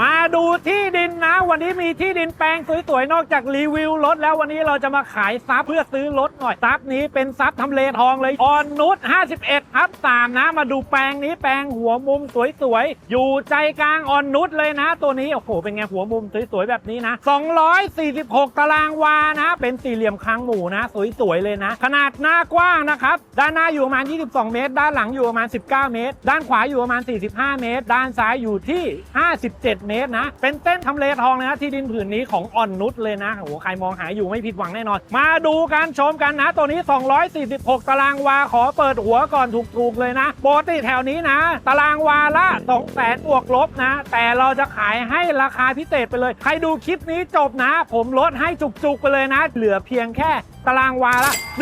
มาดูที่ดินนะ วันนี้มีที่ดินแปลงสวยๆนอกจากรีวิวรถแล้ววันนี้เราจะมาขายทรัพย์เพื่อซื้อรถหน่อยทรัพย์นี้เป็นทรัพย์ทำเลทองเลยออนนุช51ทับ3นะ มาดูแปลงนี้แปลงหัวมุมสวยๆอยู่ใจกลางออนนุชเลยนะ ตัวนี้โอ้โหเป็นไงหัวมุมสวยๆแบบนี้นะ 246 ตารางวานะ เป็นสี่เหลี่ยมคางหมูนะสวยๆเลยนะ ขนาดหน้ากว้างนะครับด้านหน้าอยู่ประมาณ 22 เมตร ด้านหลังอยู่ประมาณ 19 เมตร ด้านขวาอยู่ประมาณ 45 เมตร ด้านซ้ายอยู่ที่ 57 เมตรนะเป็นเส้นทำเลทองนะที่ดินผืนนี้ของอ่อนนุชเลยนะโอ้โหใครมองหาอยู่ไม่ผิดหวังแน่นอน มาดูกันชมกันนะ ตัวนี้ 246 ตารางวาขอเปิดหัวก่อนถูกๆเลยนะปกติแถวนี้นะ ตารางวาละ2แสนบวกลบนะ แต่เราจะขายให้ราคาพิเศษไปเลย ใครดูคลิปนี้จบนะ ผมลดให้จุกๆไปเลยนะ เหลือเพียงแค่ตารางวาละ1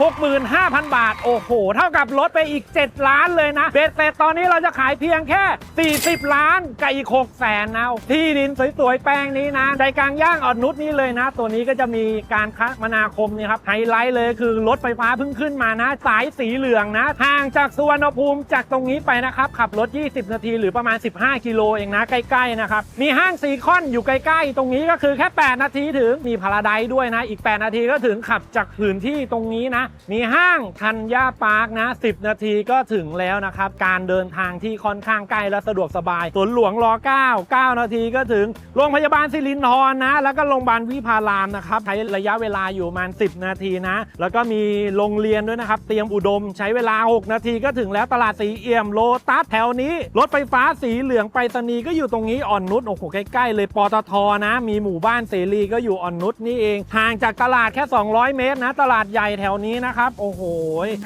6 5 0 0 0 บาท โอ้โห เท่ากับลดไปอีก 7 ล้านเลยนะเบ็ดเสร็จตอนนี้เราจะขายเพียงแค่ 40 ล้านกับอีก6แสนนะที่ดินสวยๆ แปลงนี้นะใจกลางย่างอ่อนนุชนี่เลยนะ ตัวนี้ก็จะมีการคมนาคมนี่ครับไฮไลท์เลยคือรถไฟฟ้าเพิ่งขึ้นมานะ สายสีเหลืองนะห่างจากสุวรรณภูมิจากตรงนี้ไปนะครับ ขับรถ 20 นาทีหรือประมาณ 15 กิโลเองนะ ใกล้ๆนะครับมีห้างซีคอนอยู่ใกล้ๆ ตรงนี้ก็คือแค่ 8 นาทีถึงมีพาราไดด้วยนะอีก 8 นาทีก็ถึงขับจากพื้นที่ตรงนี้นะ มีห้างทันยาปาร์คนะ 10 นาทีก็ถึงแล้วนะครับ การเดินทางที่ค่อนข้างใกล้และสะดวกสบายสวนหลวงรอ 9 9 นาทีก็ถึงโรงพยาบาลสิรินธรนะ แล้วก็โรงพยาบาลวิภารามนะครับใช้ระยะเวลาอยู่ประมาณ 10 นาทีนะ แล้วก็มีโรงเรียนด้วยนะครับ เตรียมอุดมใช้เวลา 6 นาทีก็ถึงแล้วตลาดสีเอี่ยมโลตัสแถวนี้ รถไฟฟ้าสีเหลืองไปรษณีย์ก็อยู่ตรงนี้อ่อนนุชโอ้โหใกล้ๆเลยปตทนะ มีหมู่บ้านเสรีก็อยู่อ่อนนุชนี่เองห่างจากตลาดแค่200 เมตรนะ ตลาดใหญ่แถวนี้นะครับ โอ้โห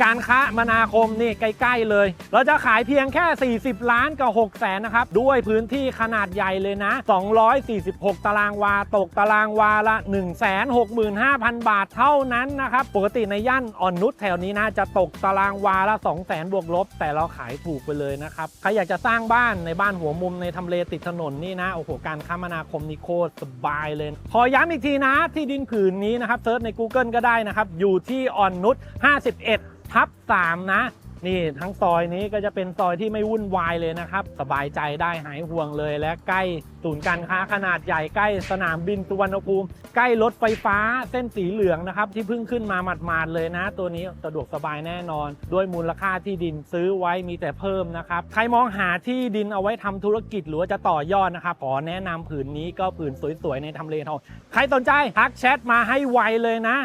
การค้ามนาคมนี่ใกล้ๆเลย เราจะขายเพียงแค่ 40 ล้านกับ6แสนนะครับ ด้วยพื้นที่ขนาดใหญ่เลยนะ 246 ตารางวา ตกตารางวาละ 165,000 บาทเท่านั้นนะครับ ปกติในย่านอ่อนนุชแถวนี้นะ จะตกตารางวาละ 200,000 บวกลบ แต่เราขายถูกไปเลยนะครับ ใครอยากจะสร้างบ้านในบ้านหัวมุมในทำเลติดถนนนี่นะ โอ้โห การคมนาคมนี่โคตรสบายเลย ขอย้ำอีกทีนะ ที่ดินผืนนี้นะครับเซิร์ชใน Google ก็ได้นะครับ อยู่ที่อ่อนนุช51 ทับ3นะ นี่ทั้งซอยนี้ก็จะเป็นซอยที่ไม่วุ่นวายเลยนะครับ สบายใจได้หายห่วงเลย และใกล้ศูนย์การค้าขนาดใหญ่ใกล้สนามบินสุวรรณภูมิ ใกล้รถไฟฟ้าเส้นสีเหลืองนะครับ ที่เพิ่งขึ้นมาหมาดๆเลยนะ ตัวนี้สะดวกสบายแน่นอน ด้วยมูลค่าที่ดินซื้อไว้มีแต่เพิ่มนะครับ ใครมองหาที่ดินเอาไว้ทำธุรกิจหรือว่าจะต่อยอดนะครับขอแนะนำผืนนี้ก็ผืนสวยๆในทำเลทองใครสนใจทักแชทมาให้ไวเลยนะ